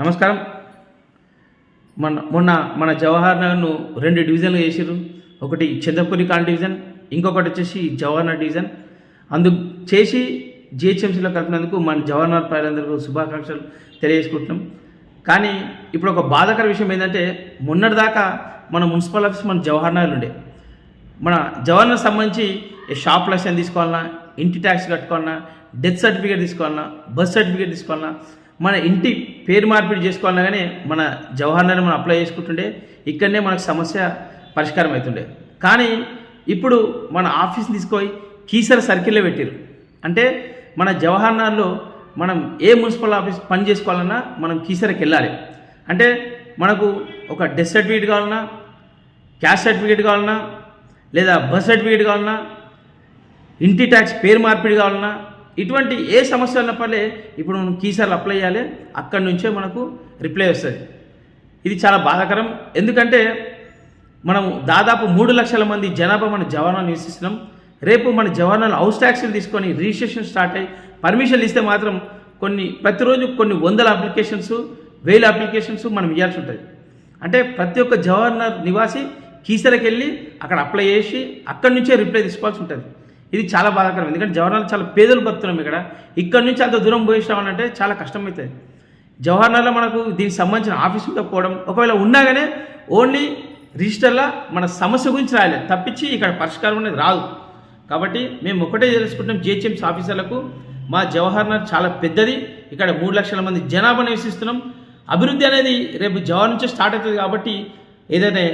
నమస్కారం. మన మొన్న మన జవహర్ నగర్ను రెండు డివిజన్లు చేసిర్రు. ఒకటి చంద్రపురి కాన్ డివిజన్ ఇంకొకటి వచ్చేసి జవహర్ నగర్ డివిజన్. అందు చేసి జిహెచ్ఎంసీలో కలిపినందుకు మన జవహర్ నగర్ ప్రజలందరికీ శుభాకాంక్షలు తెలియజేసుకుంటున్నాం. కానీ ఇప్పుడు ఒక బాధాకర విషయం ఏంటంటే మొన్నటిదాకా మన మున్సిపల్ ఆఫీస్ మన జవహర్ నగర్ ఉండే. మన జవాన్లకు సంబంధించి షాప్ లైసెన్స్ తీసుకోవాలన్నా ఇంటి ట్యాక్స్ కట్టుకోవాలన్నా డెత్ సర్టిఫికేట్ తీసుకోవాలన్నా బర్త్ సర్టిఫికేట్ తీసుకోవాలన్నా మన ఇంటి పేరు మార్పిడి చేసుకోవాలన్నా కానీ మన జవహర్ నగర్ మనం అప్లై చేసుకుంటుండే ఇక్కడనే మనకు సమస్య పరిష్కారం అవుతుండే కానీ ఇప్పుడు మన ఆఫీస్ తీసుకొని కీసర సర్కిల్లో పెట్టారు అంటే మన జవహర్ నగర్లో మనం ఏ మున్సిపల్ ఆఫీస్ పని చేసుకోవాలన్నా మనం కీసరకి వెళ్ళాలి. అంటే మనకు ఒక డెత్ సర్టిఫికేట్ కావాలన్నా క్యాస్ట్ సర్టిఫికేట్ కావాలన్నా లేదా బర్త్ సర్టిఫికేట్ కావాలన్నా ఇంటి ట్యాక్స్ పేరు మార్పిడి కావాలన్నా ఇటువంటి ఏ సమస్య ఉన్నప్పుడే ఇప్పుడు మనం కీసార్లు అప్లై చేయాలి అక్కడి నుంచే మనకు రిప్లై వస్తుంది. ఇది చాలా బాధాకరం. ఎందుకంటే మనం దాదాపు మూడు లక్షల మంది జనాభా మన జవానాలు నివసిస్తున్నాం. రేపు మన జవానాలు హౌస్ ట్యాక్స్లు తీసుకొని రిజిస్ట్రేషన్ స్టార్ట్ అయ్యి పర్మిషన్లు ఇస్తే మాత్రం కొన్ని ప్రతిరోజు కొన్ని వందల అప్లికేషన్స్ వేల అప్లికేషన్స్ మనం ఇవ్వాల్సి ఉంటుంది. అంటే ప్రతి ఒక్క జవహర్నగర్ నివాసి కీసరకెళ్ళి అక్కడ అప్లై చేసి అక్కడి నుంచే రిప్లై తీసుకోవాల్సి ఉంటుంది. ఇది చాలా బాధాకరం. ఎందుకంటే జవహర్లాల్ చాలా పేదలు బతున్నాం ఇక్కడ. ఇక్కడ నుంచి అంత దూరం పోయిస్తామనంటే చాలా కష్టమవుతుంది జవహర్లాల్లో మనకు దీనికి సంబంధించిన ఆఫీస్ ఉండకపోవడం ఒకవేళ ఉన్నా కానీ ఓన్లీ రిజిస్టర్లో మన సమస్య గురించి రాయాలి. తప్పించి ఇక్కడ పరిష్కారం అనేది రాదు. కాబట్టి మేము ఒకటే తెలుసుకుంటాం జిహెచ్ఎంసీ ఆఫీసర్లకు. మా జవహర్ చాలా పెద్దది. ఇక్కడ మూడు లక్షల మంది జనాభా నివసిస్తున్నాం. అభివృద్ధి అనేది రేపు జవహర్ నుంచే స్టార్ట్ అవుతుంది కాబట్టి ఏదైనా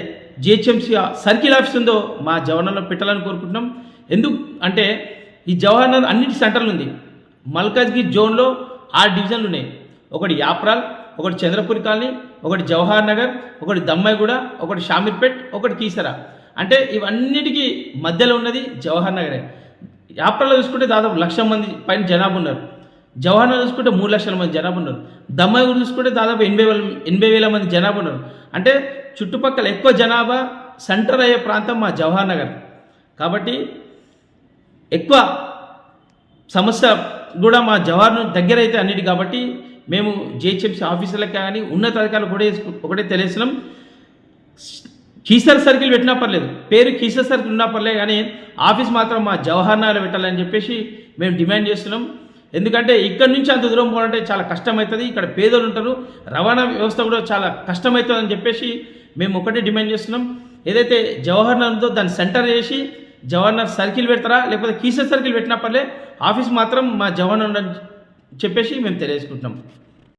జిహెచ్ఎంసీ సర్కిల్ ఆఫీస్ ఉందో మా జవహర్నగర్లో పెట్టాలని కోరుకుంటున్నాం. ఎందుకు అంటే ఈ జవహర్నగర్ అన్నింటి సెంటర్లు ఉంది. మల్కాజ్గిరి జోన్లో ఆరు డివిజన్లు ఉన్నాయి. ఒకటి యాప్రాల్ ఒకటి చంద్రపూరి కాలనీ ఒకటి జవహర్ నగర్ ఒకటి దమ్మాయిగూడ ఒకటి షామీర్పేట్ ఒకటి కీసరా. అంటే ఇవన్నిటికీ మధ్యలో ఉన్నది జవహర్ నగరే. యాప్రాల్లో చూసుకుంటే దాదాపు లక్ష మంది పైన జనాభా ఉన్నారు. జవహర్ నగర్ చూసుకుంటే మూడు లక్షల మంది జనాభా ఉన్నారు. దమ్మాయిగూడ చూసుకుంటే దాదాపు ఎనభై వేల ఎనభై వేల మంది జనాభా ఉన్నారు. అంటే చుట్టుపక్కల ఎక్కువ జనాభా సెంటర్ అయ్యే ప్రాంతం మా జవహర్ నగర్. కాబట్టి ఎక్కువ సమస్య కూడా మా జవాహర్ను దగ్గర అయితే అన్నిటి కాబట్టి మేము జిహెచ్ఎంసీ ఆఫీసర్లకు కానీ ఉన్నతాధికారులు కూడా ఒకటే తెలియసినాం కీసర్ సర్కిల్ పెట్టినా పర్లేదు పేరు కీసర్ సర్కిల్ ఉన్నా పర్లేదు కానీ ఆఫీస్ మాత్రం మా జవహర్ నగర్ పెట్టాలని చెప్పేసి మేము డిమాండ్ చేస్తున్నాం. ఎందుకంటే ఇక్కడ నుంచి అంత దూరం పోవాలంటే చాలా కష్టమవుతుంది ఇక్కడ పేదలు ఉంటారు రవాణా వ్యవస్థ కూడా చాలా కష్టమవుతుందని చెప్పేసి మేము ఒకటే డిమాండ్ చేస్తున్నాం. ఏదైతే జవహర్ నగర్ ఉందో దాన్ని సెంటర్ చేసి జవహర్ సర్కిల్ పెడతారా? లేకపోతే కీసర్ సర్కిల్ పెట్టినా పర్లే ఆఫీస్ మాత్రం మా జవహర్ చెప్పేసి మేము తెలియజేసుకుంటున్నాం.